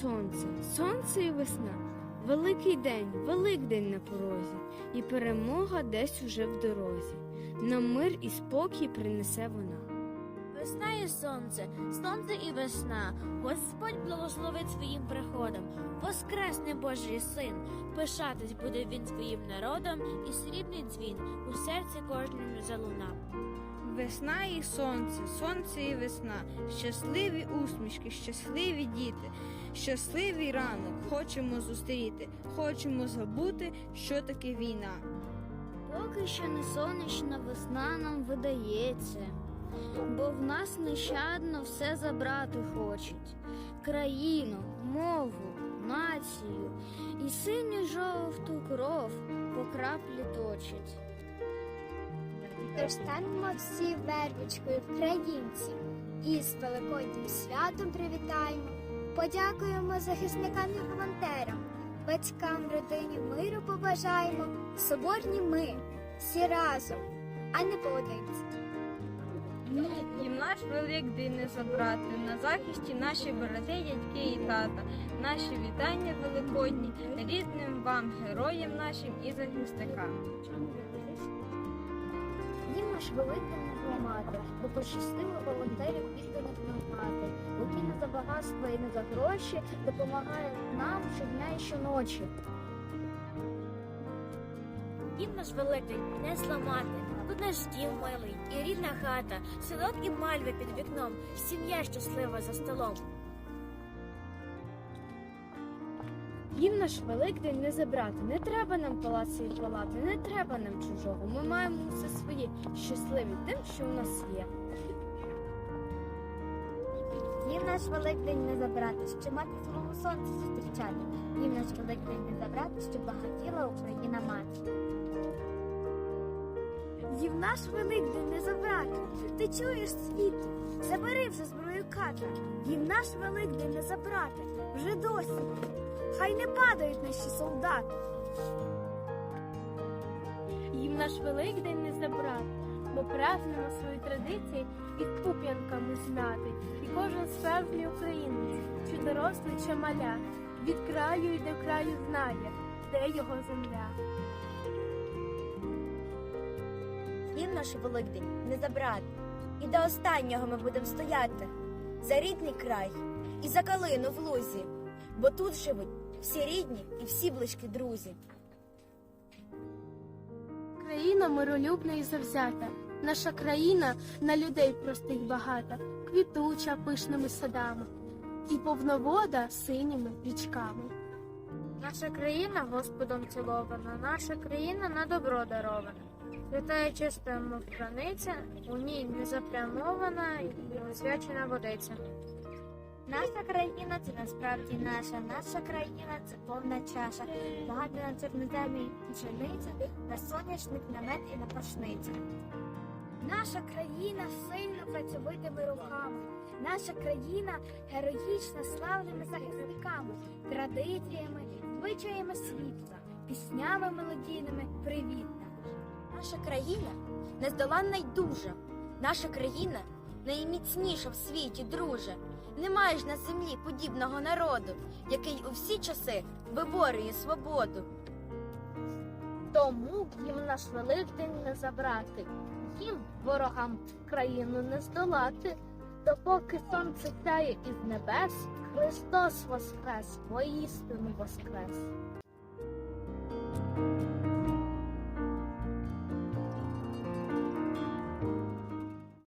сонце, сонце і весна. Великий день, великдень на порозі, і перемога десь уже в дорозі. Нам мир і спокій принесе вона. Весна і сонце, сонце і весна. Господь благословить своїм приходом. Воскресне Божий син. Пишатись буде він своїм народом, і срібний дзвін у серці кожному залунав. Весна і сонце, сонце і весна, щасливі усмішки, щасливі діти, щасливий ранок хочемо зустріти, хочемо забути, що таке війна. Поки що не сонячна весна нам видається, бо в нас нещадно все забрати хочуть країну, мову, націю і синю жовту кров по краплі точать. Тож станемо всі вервичкою українці і з Великоднім святом привітаємо. Подякуємо захисникам і волонтерам, батькам, родині миру побажаємо. Соборні ми всі разом, а не поодинці. Їм наш великдень не забрати, на захисті наші брати, дядьки і тата, наші вітання великодні, рідним вам, героям нашим і захисникам. Наш великий зламати, бо пощастило волонтерів відданих нам мати, які не за багатство і не за гроші допомагають нам щодня і щоночі. Дім наш великий не зламати. Тут наш дім милий і рідна хата, селок і мальви під вікном, сім'я щаслива за столом. Їм наш великдень не забрати, не треба нам палаци і палати, не треба нам чужого. Ми маємо усе своє, щасливі тим, що у нас є. Їм наш великдень не забрати, щоб мати свого сонця зустрічати. Їм наш великдень не забрати, щоб багатіла Україна мати. Їм наш великдень не забрати. Ти чуєш світ, забери вже зброю ката. Їм наш великдень не забрати. Вже досі. Хай не падають наші солдати. Їм наш великдень не забрати, бо празнуємо свої традиції і куп'янками знати. І кожен справжній українець, чи дорослий, чи маля, від краю і до краю знає, де його земля. Їм наш Великдень не забрати. І до останнього ми будемо стояти за рідний край і за калину в лузі, бо тут живуть всі рідні і всі близькі друзі. Країна миролюбна і завзята. Наша країна на людей простих багата, квітуча пишними садами, і повновода синіми річками. Наша країна Господом цілована, наша країна на добро дарована. Свята і чиста мов краниця, у ній не запрямована і освячена водиця. Наша країна це насправді наша. Наша країна це повна чаша. Багато на чорноземі пшениця, на соняшник, на мед і на пашниця. Наша країна сильно працьовитими руками. Наша країна героїчна славними захисниками, традиціями, звичаями світла, піснями мелодійними привітна. Наша країна нездоланна й дуже. Наша країна найміцніша в світі, друже. Немає ж на землі подібного народу, який у всі часи виборює свободу. Тому їм наш великдень не забрати, їм ворогам країну не здолати. Допоки сонце сяє із небес, Христос воскрес, воістину воскрес.